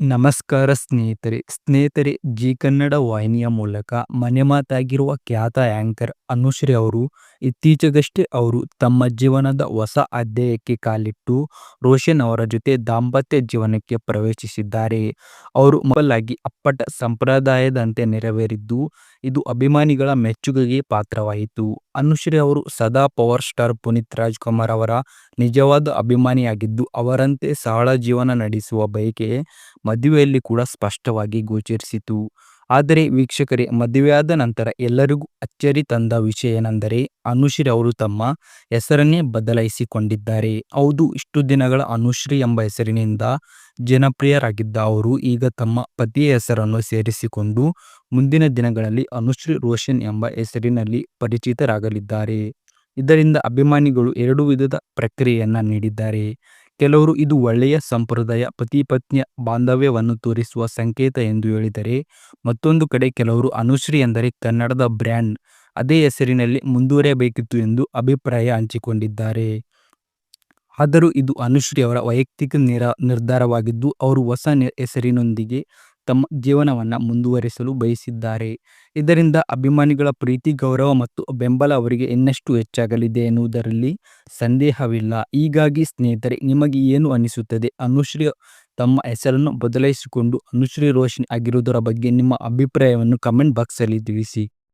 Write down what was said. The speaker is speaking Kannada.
ನಮಸ್ಕಾರ ಸ್ನೇಹಿತರೆ. ಸ್ನೇಹಿತರೆ, ಜಿ ಕನ್ನಡ ವಾಹಿನಿಯ ಮೂಲಕ ಮನೆ ಮಾತಾಗಿರುವ ಖ್ಯಾತ ಆಂಕರ್ ಅನುಶ್ರೀ ಅವರು, ಇತ್ತೀಚೆಗಷ್ಟೇ ಅವರು ತಮ್ಮ ಜೀವನದ ಹೊಸ ಅಧ್ಯಾಯಕ್ಕೆ ಕಾಲಿಟ್ಟು ರೋಷನ್ ಅವರ ಜೊತೆ ದಾಂಪತ್ಯ ಜೀವನಕ್ಕೆ ಪ್ರವೇಶಿಸಿದ್ದಾರೆ. ಅವರು ಮೊದಲಾಗಿ ಅಪ್ಪಟ ಸಂಪ್ರದಾಯದಂತೆ ನೆರವೇರಿದ್ದು, ಇದು ಅಭಿಮಾನಿಗಳ ಮೆಚ್ಚುಗೆಗೆ ಪಾತ್ರವಾಯಿತು. ಅನುಶ್ರೀ ಅವರು ಸದಾ ಪವರ್ ಸ್ಟಾರ್ ಪುನೀತ್ ರಾಜ್ಕುಮಾರ್ ಅವರ ನಿಜವಾದ ಅಭಿಮಾನಿಯಾಗಿದ್ದು, ಅವರಂತೆ ಸರಳ ಜೀವನ ನಡೆಸುವ ಬಯಕೆ ಮದುವೆಯಲ್ಲಿ ಕೂಡ ಸ್ಪಷ್ಟವಾಗಿ ಗೋಚರಿಸಿತು. ಆದರೆ ವೀಕ್ಷಕರೇ, ಮದುವೆಯಾದ ನಂತರ ಎಲ್ಲರಿಗೂ ಅಚ್ಚರಿ ತಂದ ವಿಷಯ ಏನೆಂದರೆ, ಅನುಶ್ರೀ ಅವರು ತಮ್ಮ ಹೆಸರನ್ನೇ ಬದಲಾಯಿಸಿಕೊಂಡಿದ್ದಾರೆ. ಹೌದು, ಇಷ್ಟು ದಿನಗಳ ಅನುಶ್ರೀ ಎಂಬ ಹೆಸರಿನಿಂದ ಜನಪ್ರಿಯರಾಗಿದ್ದ ಅವರು ಈಗ ತಮ್ಮ ಪತಿಯ ಹೆಸರನ್ನು ಸೇರಿಸಿಕೊಂಡು ಮುಂದಿನ ದಿನಗಳಲ್ಲಿ ಅನುಶ್ರೀ ರೋಷನ್ ಎಂಬ ಹೆಸರಿನಲ್ಲಿ ಪರಿಚಿತರಾಗಲಿದ್ದಾರೆ. ಇದರಿಂದ ಅಭಿಮಾನಿಗಳು ಎರಡು ವಿಧದ ಪ್ರಕ್ರಿಯೆಯನ್ನು ನೀಡಿದ್ದಾರೆ. ಕೆಲವರು ಇದು ಒಳ್ಳೆಯ ಸಂಪ್ರದಾಯ ಪತಿ ಪತ್ನಿಯ ಬಾಂಧವ್ಯವನ್ನು ತೋರಿಸುವ ಸಂಕೇತ ಎಂದು ಹೇಳಿದರೆ, ಮತ್ತೊಂದು ಕಡೆ ಕೆಲವರು ಅನುಶ್ರೀ ಎಂದರೆ ಕನ್ನಡದ ಬ್ರ್ಯಾಂಡ್. ಅದೇ ಹೆಸರಿನಲ್ಲಿ ಮುಂದುವರಿಯಬೇಕಿತ್ತು ಎಂದು ಅಭಿಪ್ರಾಯ ಹಂಚಿಕೊಂಡಿದ್ದಾರೆ. ಆದರೂ ಇದು ಅನುಶ್ರೀ ಅವರ ವೈಯಕ್ತಿಕ ನಿರ ನಿರ್ಧಾರವಾಗಿದ್ದು, ಅವರು ಹೊಸ ಹೆಸರಿನೊಂದಿಗೆ ತಮ್ಮ ಜೀವನವನ್ನು ಮುಂದುವರಿಸಲು ಬಯಸಿದ್ದಾರೆ. ಇದರಿಂದ ಅಭಿಮಾನಿಗಳ ಪ್ರೀತಿ, ಗೌರವ ಮತ್ತು ಬೆಂಬಲ ಅವರಿಗೆ ಇನ್ನಷ್ಟು ಹೆಚ್ಚಾಗಲಿದೆ ಎನ್ನುವುದರಲ್ಲಿ ಸಂದೇಹವಿಲ್ಲ. ಹೀಗಾಗಿ ಸ್ನೇಹಿತರೆ, ನಿಮಗೆ ಏನು ಅನಿಸುತ್ತದೆ? ಅನುಶ್ರೀ ತಮ್ಮ ಹೆಸರನ್ನು ಬದಲಾಯಿಸಿಕೊಂಡು ಅನುಶ್ರೀ ರೋಷನ್ ಆಗಿರುವುದರ ಬಗ್ಗೆ ನಿಮ್ಮ ಅಭಿಪ್ರಾಯವನ್ನು ಕಮೆಂಟ್ ಬಾಕ್ಸಲ್ಲಿ ತಿಳಿಸಿ.